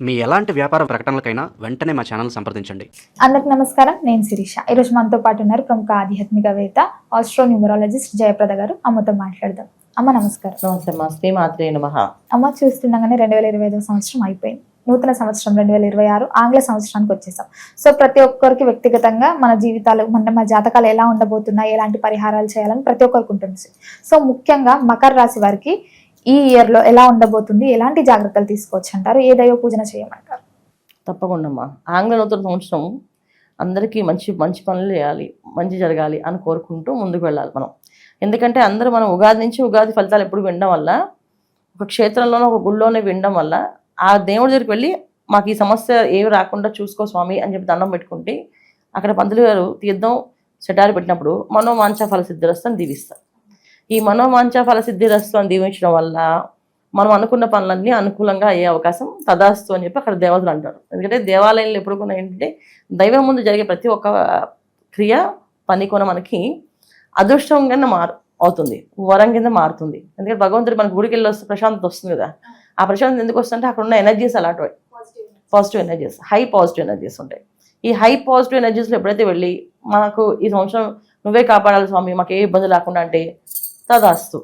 మీ ఎలాంటి వ్యాపార ప్రకటనలకైనా వెంటనే మా ఛానల్ సంప్రదించండి. అందరికి నమస్కారం నేను శిరీష. ఈరోజు మనతో పాటు ఉన్నారు ప్రముఖ ఆధ్యాత్మికవేత్త ఆస్ట్రో న్యూమరాలజిస్ట్ జయప్రద గారు. అమ్మతో మాట్లాడదాం. అమ్మ నమస్కారం. నమస్తే నమ. అమ్మ చూస్తుండగానే రెండు వేల ఇరవై ఐదో సంవత్సరం అయిపోయింది. నూతన సంవత్సరం రెండు వేల ఇరవై ఆరు ఆంగ్ల సంవత్సరానికి వచ్చేసాం. సో ప్రతి ఒక్కరికి వ్యక్తిగతంగా మన జీవితాలు మన మన జాతకాలు ఎలా ఉండబోతున్నాయి ఎలాంటి పరిహారాలు చేయాలని ప్రతి ఒక్కరికి ఉంటుంది. సో ముఖ్యంగా మకర రాశి వారికి ఈ ఇయర్లో ఎలా ఉండబోతుంది? ఎలాంటి జాగ్రత్తలు తీసుకోవచ్చు అంటారు ఏ దైవ పూజన చేయమంటారు? తప్పకుండా అమ్మా ఆంగ్ల నూతన సంవత్సరం అందరికీ మంచి మంచి పనులు చేయాలి మంచి జరగాలి అని కోరుకుంటూ ముందుకు వెళ్ళాలి మనం. ఎందుకంటే అందరూ మనం ఉగాది నుంచి ఉగాది ఫలితాలు ఎప్పుడు వినడం వల్ల ఒక క్షేత్రంలోనో ఒక గుళ్ళోనే వినడం వల్ల ఆ దేవుడి దగ్గరికి వెళ్ళి మాకు ఈ సమస్య ఏమి రాకుండా చూసుకో స్వామి అని చెప్పి దండం పెట్టుకుంటే అక్కడ పంతులు గారు తీర్థం సెటారు పెట్టినప్పుడు మనోవాంఛ ఫల సిద్ధిరస్తని దీవిస్తారు. ఈ మనోవాంఛ ఫల రస్వం దీవించడం వల్ల మనం అనుకున్న పనులన్నీ అనుకూలంగా అయ్యే అవకాశం తదాస్తు అని చెప్పి అక్కడ దేవతలు అంటారు. ఎందుకంటే దేవాలయంలో ఎప్పుడు కూడా ఏంటంటే దైవం ముందు జరిగే ప్రతి ఒక్క క్రియ పని కూడా మనకి అదృష్టం కింద మారు అవుతుంది వరం కింద మారుతుంది. ఎందుకంటే భగవంతుడు మనకు గుడికి వెళ్ళి వస్తే ప్రశాంతత వస్తుంది కదా. ఆ ప్రశాంతత ఎందుకు వస్తుంటే అక్కడ ఉన్న ఎనర్జీస్ అలాంటివి. Positive energies high positive energies ఉంటాయి. ఈ హై పాజిటివ్ ఎనర్జీస్లో ఎప్పుడైతే వెళ్ళి మనకు ఈ సంవత్సరం నువ్వే కాపాడాలి స్వామి మాకు ఏ ఇబ్బంది లేకుండా అంటే తదాస్తు.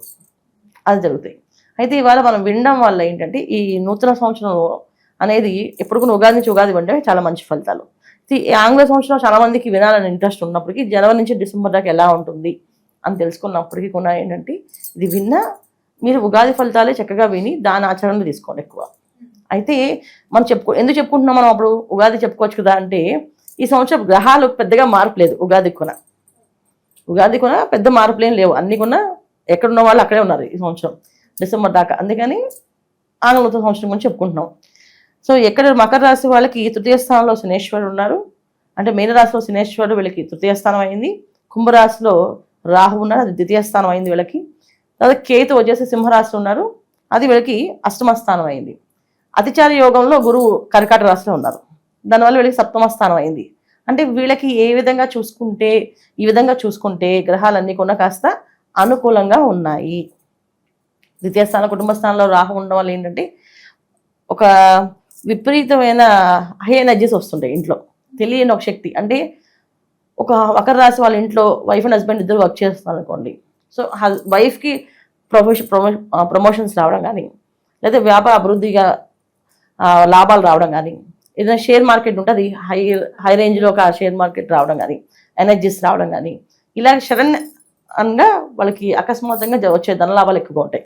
అది జరుగుతాయి. అయితే ఇవాళ మనం వినడం వల్ల ఏంటంటే ఈ నూతన సంవత్సరం అనేది ఎప్పుడు ఉగాది నుంచి ఉగాది అంటే చాలా మంచి ఫలితాలు. ఈ ఆంగ్ల సంవత్సరం చాలా మందికి వినాలని ఇంట్రెస్ట్ ఉన్నప్పటికీ జనవరి నుంచి డిసెంబర్ దాకా ఎలా ఉంటుంది అని తెలుసుకున్నప్పటికీ కూడా ఏంటంటే ఇది విన్నా మీరు ఉగాది ఫలితాలే చక్కగా విని దాని ఆచరణలో తీసుకోండి ఎక్కువ. అయితే మనం చెప్పుకో ఎందుకు చెప్పుకుంటున్నాం మనం అప్పుడు ఉగాది చెప్పుకోవచ్చు కదా అంటే ఈ సంవత్సరం గ్రహాలు పెద్దగా మార్పు లేదు ఉగాది కొన. ఉగాది కొన పెద్ద మార్పులు లేవు. అన్ని కొన్నా ఎక్కడున్న వాళ్ళు అక్కడే ఉన్నారు ఈ సంవత్సరం డిసెంబర్ దాకా. అందుకని ఆంగ్ల నూతన సంవత్సరం గురించి చెప్పుకుంటున్నాం. సో ఎక్కడ మకర రాశి వాళ్ళకి తృతీయ స్థానంలో శనేశ్వరుడు ఉన్నారు. అంటే మీనరాశిలో శనేశ్వరుడు వీళ్ళకి తృతీయ స్థానం అయింది. కుంభరాశిలో రాహు ఉన్నారు అది ద్వితీయ స్థానం అయింది వీళ్ళకి. తర్వాత కేతు వచ్చేసి సింహరాశిలో ఉన్నారు అది వీళ్ళకి అష్టమ స్థానం అయింది. అతిచార యోగంలో గురువు కర్కాట రాశిలో ఉన్నారు. దానివల్ల వీళ్ళకి సప్తమ స్థానం అయింది. అంటే వీళ్ళకి ఏ విధంగా చూసుకుంటే ఈ విధంగా చూసుకుంటే గ్రహాలన్నీ కూడా కాస్త అనుకూలంగా ఉన్నాయి. ద్వితీయ స్థానం కుటుంబ స్థానంలో రాహు ఉండడం వల్ల ఏంటంటే ఒక విపరీతమైన హై ఎనర్జీస్ వస్తుంటాయి ఇంట్లో. తెలియని ఒక శక్తి. అంటే ఒక ఒకరు రాసి వాళ్ళ ఇంట్లో వైఫ్ అండ్ హస్బెండ్ ఇద్దరు వర్క్ చేస్తున్నారు అనుకోండి. సో వైఫ్కి ప్రమోషన్ ప్రమోషన్స్ రావడం కానీ లేదా వ్యాపార అభివృద్ధిగా లాభాలు రావడం కానీ ఏదైనా షేర్ మార్కెట్ ఉంటే అది హై హై రేంజ్లో ఒక షేర్ మార్కెట్ రావడం కానీ ఎనర్జీస్ రావడం కానీ ఇలా సడన్ అనగా వాళ్ళకి అకస్మాత్తుగా జ- వచ్చే ధనలాభాలు ఎక్కువగా ఉంటాయి.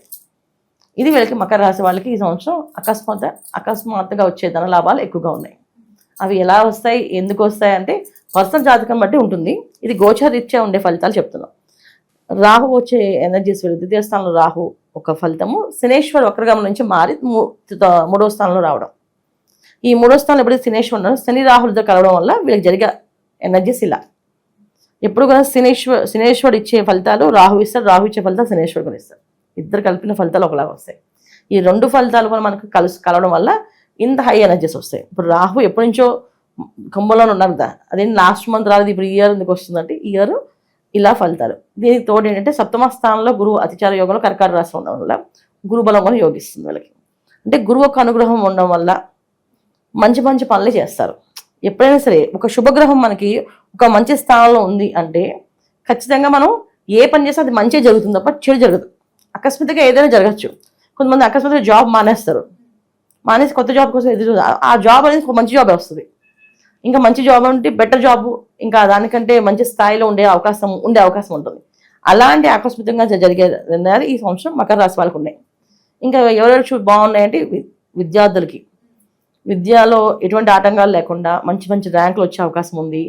ఇది వీళ్ళకి మకర రాశి వాళ్ళకి ఈ సంవత్సరం అకస్మాత్ అకస్మాత్తుగా వచ్చే ధనలాభాలు ఎక్కువగా ఉన్నాయి. అవి ఎలా వస్తాయి ఎందుకు వస్తాయి అంటే పర్సనల్ జాతకం బట్టి ఉంటుంది. ఇది గోచరీత్యా ఉండే ఫలితాలు చెప్తున్నాం. రాహు వచ్చే ఎనర్జీస్ వీళ్ళు ద్వితీయ స్థానంలో రాహు ఒక ఫలితము. శనేశ్వర్ వక్రగమం నుంచి మారి మూడో స్థానంలో రావడం. ఈ మూడో స్థానంలో ఎప్పుడైతే శనేశ్వర్ శని రాహులతో కలవడం వల్ల వీళ్ళకి జరిగే ఎనర్జీస్ ఇలా. ఎప్పుడు కూడా శనేశ్వర్ శనేశ్వరుడు ఇచ్చే ఫలితాలు రాహు ఇస్తారు రాహు ఇచ్చే ఫలితాలు శనేశ్వరుడు కూడా ఇస్తారు. ఇద్దరు కలిపిన ఫలితాలు ఒకలాగా వస్తాయి. ఈ రెండు ఫలితాలు కూడా మనకు కలుసు కలవడం వల్ల ఇంత హై ఎనర్జీస్ వస్తాయి. ఇప్పుడు రాహు ఎప్పటి నుంచో కుంభంలో ఉన్నారు కదా అదే లాస్ట్ మంత్ రాలేదు ఇప్పుడు ఇయర్ ఎందుకు వస్తుందంటే ఇయర్ ఇలా ఫలితాలు. దీనికి తోడు ఏంటంటే సప్తమ స్థానంలో గురువు అతిచార యోగంలో కర్కాట రాశి ఉండడం వల్ల గురు బలం కూడా యోగిస్తుంది వాళ్ళకి. అంటే గురువు యొక్క అనుగ్రహం ఉండడం వల్ల మంచి మంచి పనులు చేస్తారు. ఎప్పుడైనా సరే ఒక శుభగ్రహం మనకి ఒక మంచి స్థానంలో ఉంది అంటే ఖచ్చితంగా మనం ఏ పని చేస్తే అది మంచి జరుగుతుంది తప్ప చెడు జరగదు. అకస్మాత్తుగా ఏదైనా జరగచ్చు. కొంతమంది అకస్మాత్తుగా జాబ్ మానేస్తారు. మానేసి కొత్త జాబ్ కోసం ఎదురు ఆ జాబ్ అనేది ఒక మంచి జాబ్ వస్తుంది. ఇంకా మంచి జాబ్ ఉంటే బెటర్ జాబ్ ఇంకా దానికంటే మంచి స్థాయిలో ఉండే అవకాశం ఉండే అవకాశం ఉంటుంది. అలాంటి ఆకస్మితంగా జరిగే నిర్ణయాలు ఈ సంవత్సరం మకర రాశి వాళ్ళకు ఉన్నాయి. ఇంకా ఎవరెవరు చూ బాగున్నాయంటే విద్యార్థులకి. విద్యలో ఎటువంటి ఆటంకాలు లేకుండా మంచి మంచి ర్యాంకులు వచ్చే అవకాశం ఉంది.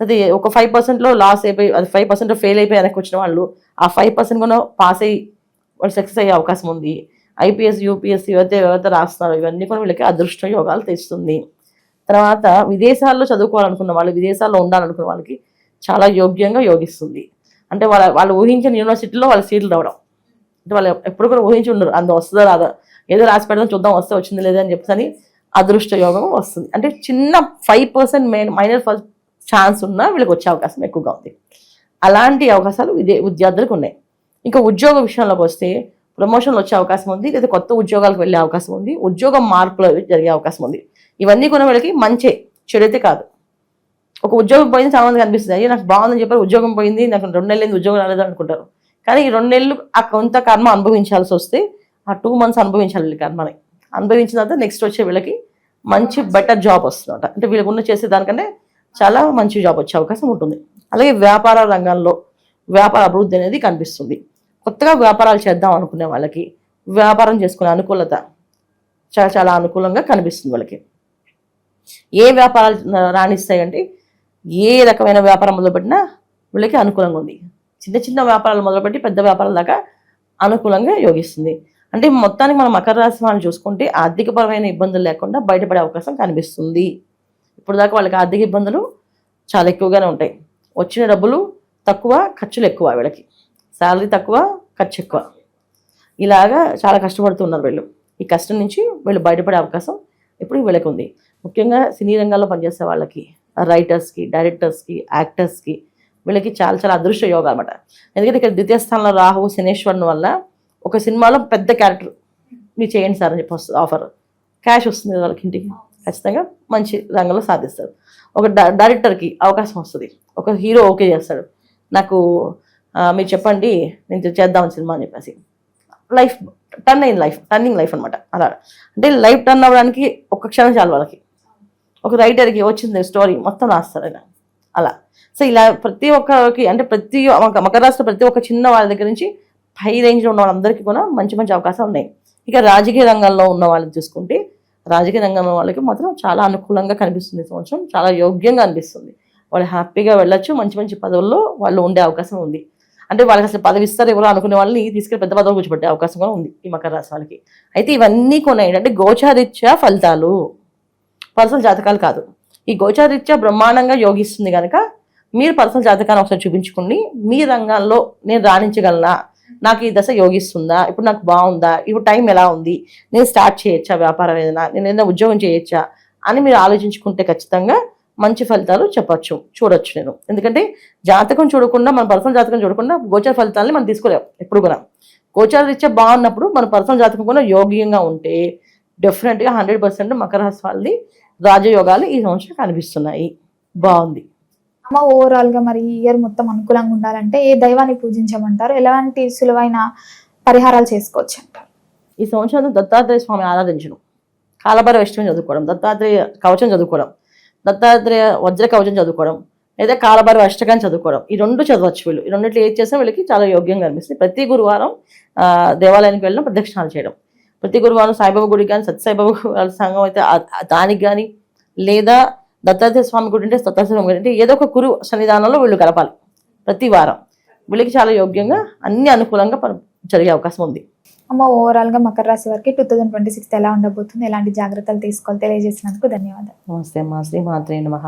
అది ఒక ఫైవ్ పర్సెంట్లో లాస్ అయిపోయి అది ఫైవ్ పర్సెంట్ ఫెయిల్ అయిపోయి వెనక్కి వచ్చిన వాళ్ళు ఆ ఫైవ్ పర్సెంట్ కూడా పాస్ అయ్యి వాళ్ళు సక్సెస్ అయ్యే అవకాశం ఉంది. ఐపీఎస్ యూపీఎస్సీ ఎవరైతే ఎవరైతే రాస్తున్నారో ఇవన్నీ కూడా వీళ్ళకి అదృష్ట యోగాలు తెస్తుంది. తర్వాత విదేశాల్లో చదువుకోవాలనుకున్న వాళ్ళు విదేశాల్లో ఉండాలనుకున్న వాళ్ళకి చాలా యోగ్యంగా యోగిస్తుంది. అంటే వాళ్ళ వాళ్ళు ఊహించిన యూనివర్సిటీలో వాళ్ళ సీట్లు రావడం అంటే వాళ్ళు ఎప్పుడు కూడా ఊహించి ఉండరు అంత వస్తుందో రాదా? ఏదో రాసి పెడదాం చూద్దాం వస్తే వచ్చింది లేదా? అని చెప్పేసి అదృష్ట యోగం వస్తుంది. అంటే చిన్న five percent minor first chance ఉన్నా వీళ్ళకి వచ్చే అవకాశం ఎక్కువగా ఉంది. అలాంటి అవకాశాలు ఇదే విద్యార్థులకు ఉన్నాయి. ఇంకా ఉద్యోగ విషయంలోకి వస్తే ప్రమోషన్లు వచ్చే అవకాశం ఉంది లేదా కొత్త ఉద్యోగాలకు వెళ్ళే అవకాశం ఉంది ఉద్యోగం మార్పులు జరిగే అవకాశం ఉంది. ఇవన్నీ కూడా వీళ్ళకి మంచే చెడైతే కాదు. ఒక ఉద్యోగం పోయింది చాలా మంది కనిపిస్తుంది అయ్యో నాకు బాగుందని చెప్పారు ఉద్యోగం పోయింది నాకు రెండు నెలలు ఉద్యోగం రాలేదు అనుకుంటారు. కానీ ఈ రెండు నెలలు ఆ కొంత కర్మ అనుభవించాల్సి వస్తే ఆ టూ మంత్స్ అనుభవించాలి వీళ్ళ కర్మని. అనుభవించిన తర్వాత నెక్స్ట్ వచ్చే వీళ్ళకి మంచి బెటర్ జాబ్ వస్తుందంట. అంటే వీళ్ళకున్న చేసే దానికంటే చాలా మంచి జాబ్ వచ్చే అవకాశం ఉంటుంది. అలాగే వ్యాపార రంగంలో వ్యాపార అభివృద్ధి అనేది కనిపిస్తుంది. కొత్తగా వ్యాపారాలు చేద్దాం అనుకునే వాళ్ళకి వ్యాపారం చేసుకునే అనుకూలత చాలా చాలా అనుకూలంగా కనిపిస్తుంది వాళ్ళకి. ఏ వ్యాపారాలు రాణిస్తాయంటే ఏ రకమైన వ్యాపారం మొదలుపెట్టినా వీళ్ళకి అనుకూలంగా ఉంది. చిన్న చిన్న వ్యాపారాలు మొదలుపెట్టి పెద్ద వ్యాపారాల దాకా అనుకూలంగా యోగిస్తుంది. అంటే మొత్తానికి మనం మకర రాశి వాళ్ళని చూసుకుంటే ఆర్థికపరమైన ఇబ్బందులు లేకుండా బయటపడే అవకాశం కనిపిస్తుంది. ఇప్పుడు దాకా వాళ్ళకి ఆర్థిక ఇబ్బందులు చాలా ఎక్కువగానే ఉంటాయి. వచ్చిన డబ్బులు తక్కువ ఖర్చులు ఎక్కువ వీళ్ళకి. శాలరీ తక్కువ ఖర్చు ఎక్కువ. ఇలాగా చాలా కష్టపడుతున్నారు వీళ్ళు. ఈ కష్టం నుంచి వీళ్ళు బయటపడే అవకాశం ఇప్పుడు వీళ్ళకి ఉంది. ముఖ్యంగా సినీ రంగాల్లో పనిచేసే వాళ్ళకి రైటర్స్కి డైరెక్టర్స్కి యాక్టర్స్కి వీళ్ళకి చాలా చాలా అదృష్ట యోగా అనమాట ఎందుకంటే ఇక్కడ ద్వితీయ స్థానంలో రాహు శనేశ్వరుని వల్ల ఒక సినిమాలో పెద్ద క్యారెక్టర్ మీరు చేయండి సార్ అని చెప్పి ఆఫర్ క్యాష్ వస్తుంది వాళ్ళకి ఇంటికి. ఖచ్చితంగా మంచి రంగంలో సాధిస్తారు. ఒక డ- డైరెక్టర్కి అవకాశం వస్తుంది. ఒక హీరో ఓకే చేస్తాడు. నాకు మీరు చెప్పండి నేను చేద్దాం సినిమా అని చెప్పేసి. లైఫ్ టర్న్ అయిన లైఫ్ టర్నింగ్ లైఫ్ అనమాట అలా. అంటే లైఫ్ టర్న్ అవ్వడానికి ఒక క్షణం చాలు వాళ్ళకి. ఒక రైటర్కి వచ్చింది స్టోరీ మొత్తం రాస్తారు ఆయన అలా. సో ఇలా ప్రతి ఒక్కరికి అంటే ప్రతి ఒక మకర రాష్ట్ర ప్రతి ఒక్క చిన్న వాళ్ళ దగ్గర నుంచి హై రేంజ్లో ఉన్న వాళ్ళందరికీ కూడా మంచి మంచి అవకాశాలు ఉన్నాయి. ఇక రాజకీయ రంగంలో ఉన్న వాళ్ళని చూసుకుంటే రాజకీయ రంగం వాళ్ళకి మాత్రం చాలా అనుకూలంగా కనిపిస్తుంది సంవత్సరం. చాలా యోగ్యంగా అనిపిస్తుంది. వాళ్ళు హ్యాపీగా వెళ్ళొచ్చు. మంచి మంచి పదవుల్లో వాళ్ళు ఉండే అవకాశం ఉంది. అంటే వాళ్ళకి అసలు పదవి ఇస్తారు ఎవరో అనుకునే వాళ్ళని తీసుకెళ్ళి పెద్ద పదవులు కూర్చోబెట్టే అవకాశం కూడా ఉంది ఈ మకర రాశి వాళ్ళకి అయితే ఇవన్నీ కొన్ని ఏంటంటే గోచారిత్య ఫలితాలు. పర్సనల్ జాతకాలు కాదు. ఈ గోచారీత్యా బ్రహ్మాండంగా యోగిస్తుంది కనుక మీరు పర్సనల్ జాతకాన్ని ఒకసారి చూపించుకోండి. మీ రంగాల్లో నేను రాణించగలనా? నాకు ఈ దశ యోగిస్తుందా? ఇప్పుడు నాకు బాగుందా? ఇప్పుడు టైం ఎలా ఉంది? నేను స్టార్ట్ చేయొచ్చా వ్యాపారం ఏదైనా? నేను ఏదైనా ఉద్యోగం చేయొచ్చా? అని మీరు ఆలోచించుకుంటే ఖచ్చితంగా మంచి ఫలితాలు చెప్పచ్చు చూడొచ్చు నేను. ఎందుకంటే జాతకం చూడకుండా మన పర్సనల్ జాతకం చూడకుండా గోచర ఫలితాలని మనం తీసుకోలేము ఎప్పుడు కూడా. గోచర రీత్యా బాగున్నప్పుడు మన పర్సనల్ జాతకం కూడా యోగ్యంగా ఉంటే డెఫినెట్గా హండ్రెడ్ పర్సెంట్ మకర రాశి వాళ్ళది రాజయోగాలు ఈ సంవత్సరం కనిపిస్తున్నాయి. బాగుంది. అమ్మ ఓవరాల్గా మరి ఈ ఇయర్ మొత్తం అనుకూలంగా ఉండాలంటే ఏ దైవాన్ని పూజించమంటారు? ఎలాంటి సులువైన పరిహారాలు చేసుకోవచ్చు అంటారు? ఈ సంవత్సరం దత్తాత్రేయ స్వామి ఆరాధించడం కాలభైరవ ఇష్టం చదువుకోవడం దత్తాత్రేయ కవచం చదువుకోవడం దత్తాత్రేయ వజ్ర కవచం చదువుకోవడం లేదా కాలభైరవ అష్టకాన్ని చదువుకోవడం. ఈ రెండు చదవచ్చు వీళ్ళు. ఈ రెండిట్లో ఏది చేసినా వీళ్ళకి చాలా యోగ్యంగా అనిపిస్తుంది. ప్రతి గురువారం దేవాలయానికి వెళ్ళడం ప్రదక్షిణాలు చేయడం. ప్రతి గురువారం సాయిబాబా గుడికి కానీ సత్యసాయిబాబా వాళ్ళ సంఘం అయితే దానికి కానీ లేదా దత్తాత్రేయ స్వామి గుడి అంటే దత్తాత్రేయ స్వామి గుడి అంటే ఏదో ఒక గురు సన్నిధానంలో వీళ్ళు కలపాలి ప్రతి వారం. వీళ్ళకి చాలా యోగ్యంగా అన్ని అనుకూలంగా జరిగే అవకాశం ఉంది. అమ్మ ఓవరాల్గా మకర రాశి వారికి టూ థౌజండ్ ట్వంటీ సిక్స్ ఎలా ఉండబోతుంది? ఎలాంటి జాగ్రత్తలు తీసుకోవాలి? తెలియజేసినందుకు ధన్యవాదాలు. నమస్తే అమ్మా. శ్రీ మాత్రే నమః.